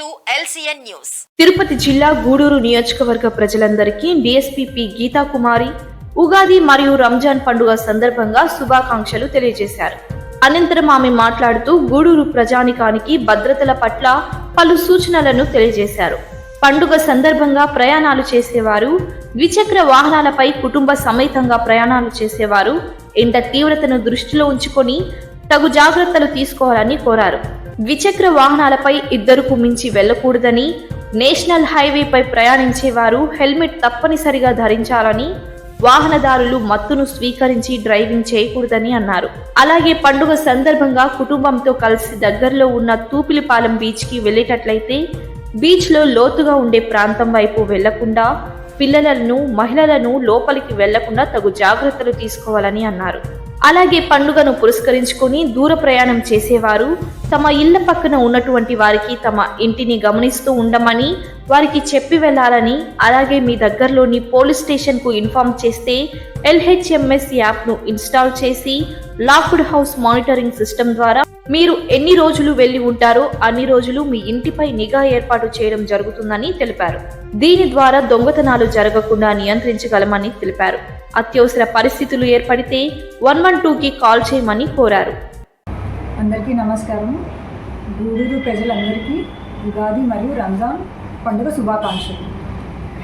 To news. Tirupati జిల్లా గూడూరు నియోజకవర్గ ప్రజలందరికీ డిఎస్పీపీ గీతా కుమారి ఉగాది మరియు రంజాన్ పండుగ సందర్భంగా శుభాకాంక్షలు తెలియజేశారు. అనంతరం ఆమె మాట్లాడుతూ గూడూరు ప్రజానికానికి భద్రతల పట్ల పలు సూచనలను తెలియజేశారు. పండుగ సందర్భంగా ప్రయాణాలు చేసేవారు ద్విచక్ర వాహనాలపై కుటుంబ సమేతంగా ప్రయాణాలు చేసేవారు ఇంత తీవ్రతను దృష్టిలో ఉంచుకొని తగు జాగ్రత్తలు తీసుకోవాలని కోరారు. ద్విచక్ర వాహనాలపై ఇద్దరుకు మించి వెళ్ళకూడదని నేషనల్ హైవేపై ప్రయాణించేవారు హెల్మెట్ తప్పనిసరిగా ధరించాలని వాహనదారులు మత్తును స్వీకరించి డ్రైవింగ్ చేయకూడదని అన్నారు. అలాగే పండుగ సందర్భంగా కుటుంబంతో కలిసి దగ్గరలో ఉన్న తూపిలిపాలెం బీచ్కి వెళ్ళేటట్లయితే బీచ్లో లోతుగా ఉండే ప్రాంతం వైపు వెళ్ళకుండా పిల్లలను మహిళలను లోపలికి వెళ్ళకుండా తగు జాగ్రత్తలు తీసుకోవాలని అన్నారు. అలాగే పండుగను పురస్కరించుకొని దూర ప్రయాణం చేసేవారు. తమ ఇళ్ళ పక్కన ఉన్నటువంటి వారికి తమ ఇంటిని గమనిస్తూ ఉండమని వారికి చెప్పి వెళ్ళాలని అలాగే మీ దగ్గరలోని పోలీస్ స్టేషన్కు ఇన్ఫామ్ ఇన్ఫార్మ్ చేస్తే ఎల్హెచ్ఎంఎస్ యాప్ను ఇన్స్టాల్ చేసి లాక్డ్ హౌస్ మానిటరింగ్ సిస్టమ్ ద్వారా మీరు ఎన్ని రోజులు వెళ్ళి ఉంటారో అన్ని రోజులు మీ ఇంటిపై నిఘా ఏర్పాటు చేయడం జరుగుతుందని తెలిపారు. దీని ద్వారా దొంగతనాలు జరగకుండా నియంత్రించగలమని తెలిపారు. అత్యవసర పరిస్థితులు ఏర్పడితే వన్ వన్ టూకి కాల్ చేయమని కోరారు. అందరికీ నమస్కారం. గూడూరు ప్రజలందరికీ ఉగాది మరియు రంజాన్ పండుగ శుభాకాంక్షలు.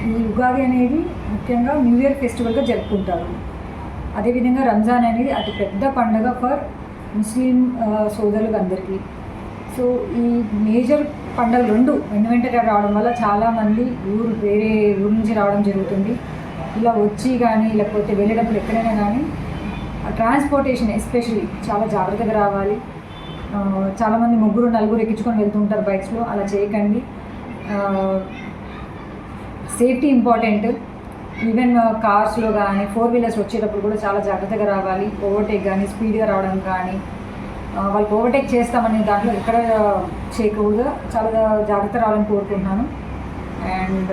ఈ ఉగాది అనేది ముఖ్యంగా న్యూ ఇయర్ ఫెస్టివల్గా జరుపుకుంటారు. అదేవిధంగా రంజాన్ అనేది అతి పెద్ద పండుగ ఫర్ ముస్లిం సోదరులకు అందరికీ సో ఈ మేజర్ పండుగలు రెండు వెంట వెంటనే రావడం వల్ల చాలామంది ఊరు వేరే ఊరు నుంచి రావడం జరుగుతుంది. ఇలా వచ్చి కానీ లేకపోతే వెళ్ళేటప్పుడు ఎక్కడైనా కానీ ట్రాన్స్పోర్టేషన్ ఎస్పెషల్లీ చాలా జాగ్రత్తగా రావాలి. చాలామంది ముగ్గురు నలుగురు ఎక్కించుకొని వెళ్తుంటారు బైక్స్లో. అలా చేయకండి. సేఫ్టీ ఇంపార్టెంట్ ఈవెన్ కార్స్లో కానీ ఫోర్ వీలర్స్ వచ్చేటప్పుడు కూడా చాలా జాగ్రత్తగా రావాలి. ఓవర్టేక్ కానీ స్పీడ్గా రావడం కానీ వాళ్ళు వాళ్ళకి ఓవర్టేక్ చేస్తామనే దాంట్లో ఎక్కడ చేయకూడదు. చాలా జాగ్రత్త రావాలని కోరుకుంటున్నాను. అండ్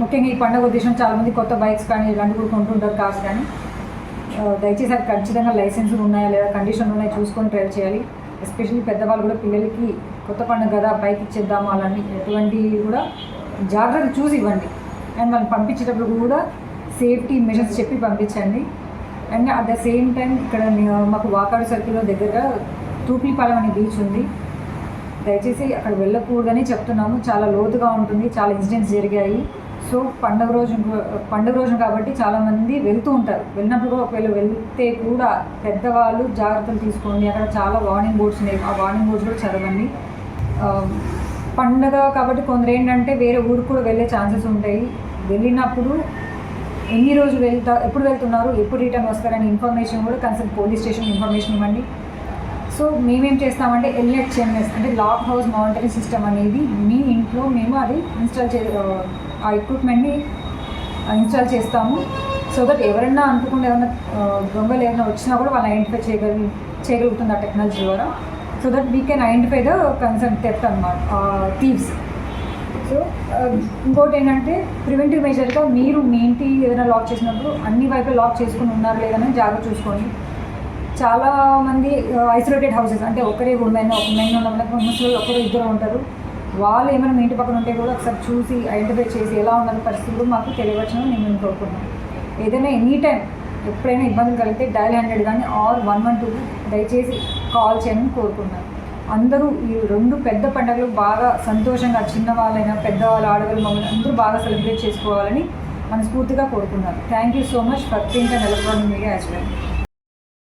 ముఖ్యంగా ఈ పండుగ ఉద్దేశం చాలామంది కొత్త బైక్స్ కానీ ఇలాంటివి కూడా కొంటుంటారు కార్స్ కానీ. దయచేసి అది ఖచ్చితంగా లైసెన్స్ ఉన్నాయా లేదా కండిషన్ ఉన్నాయా చూసుకొని డ్రైవ్ చేయాలి. ఎస్పెషల్లీ పెద్దవాళ్ళు కూడా పిల్లలకి కొత్త పండుగ కదా బైక్ ఇచ్చేద్దాము అలాంటి ఎటువంటివి కూడా జాగ్రత్త చూసి ఇవ్వండి. అండ్ వాళ్ళని పంపించేటప్పుడు కూడా సేఫ్టీ మెజర్స్ చెప్పి పంపించండి. And at the same time ఇక్కడ మాకు వాకాడు సర్కిల్లో దగ్గరగా తూపిలిపాలెం అనే బీచ్ ఉంది. దయచేసి అక్కడ వెళ్ళకూడదని చెప్తున్నాము. చాలా లోతుగా ఉంటుంది. చాలా ఇన్సిడెంట్స్ జరిగాయి. సో పండుగ రోజు పండుగ రోజు కాబట్టి చాలామంది వెళ్తూ ఉంటారు. వెళ్ళినప్పుడు కూడా ఒకవేళ వెళ్తే కూడా పెద్దవాళ్ళు జాగ్రత్తలు తీసుకోండి. అక్కడ చాలా వార్నింగ్ బోర్డ్స్ ఉన్నాయి. ఆ వార్నింగ్ బోర్డ్స్ కూడా చదవండి. పండగ కాబట్టి కొందరు ఏంటంటే వేరే ఊరికి కూడా వెళ్ళే ఛాన్సెస్ ఉంటాయి. వెళ్ళినప్పుడు ఎన్ని రోజులు వెళ్తా ఎప్పుడు వెళ్తున్నారు ఎప్పుడు రిటర్న్ వస్తారనే ఇన్ఫర్మేషన్ కూడా కన్సల్ట్ పోలీస్ స్టేషన్ ఇన్ఫర్మేషన్ ఇవ్వండి. సో మేమేం చేస్తామంటే ఎల్హెచ్ఎంఎస్ అంటే లాక్ హౌస్ మానిటరింగ్ సిస్టమ్ అనేది మీ ఇంట్లో మేము అది ఇన్స్టాల్ చే ఆ ఎక్విప్మెంట్ని ఇన్స్టాల్ చేస్తాము. సో దట్ ఎవరైనా అనుకోకుండా ఏమైనా దొంగలు ఏమైనా వచ్చినా కూడా వాళ్ళు ఐడెంటిఫై చేయగలి చేయగలుగుతుంది ఆ టెక్నాలజీ ద్వారా. So that we can identify the concern theft అనమాట థీవ్స్ సో ఇంకోటి ఏంటంటే ప్రివెంటివ్ మెజర్గా మీరు మీ ఇంటి ఏదైనా లాక్ చేసినప్పుడు అన్ని వైపు లాక్ చేసుకుని ఉన్నారు లేదని జాగ్రత్త చూసుకోండి. చాలా మంది ఐసోలేటెడ్ హౌసెస్ అంటే ఒకరే ఉమెన్ ఒక మెన్ ఉన్న ముసలి ఒకరు ఇద్దరు ఉంటారు. వాళ్ళు ఏమైనా మీ ఇంటి పక్కన ఉంటే కూడా ఒకసారి చూసి ఐడెంటిఫై చేసి ఎలా ఉన్నది పరిస్థితులు మాకు తెలియవచ్చును నేను మేము కోరుకుంటున్నాను ఏదైనా ఎనీ టైం ఎప్పుడైనా ఇబ్బందులు కలిగితే డైల్ హండ్రెడ్ కానీ ఆర్ వన్ వన్ టూ దయచేసి కాల్ చేయమని కోరుకుంటున్నాను అందరూ ఈ రెండు పెద్ద పండుగలు బాగా సంతోషంగా చిన్న వాళ్ళైనా పెద్దవాళ్ళు ఆడవాళ్ళు మమ్మల్ని అందరూ బాగా సెలబ్రేట్ చేసుకోవాలని మనస్ఫూర్తిగా కోరుకున్నారు thank you so much for think and electronic media as well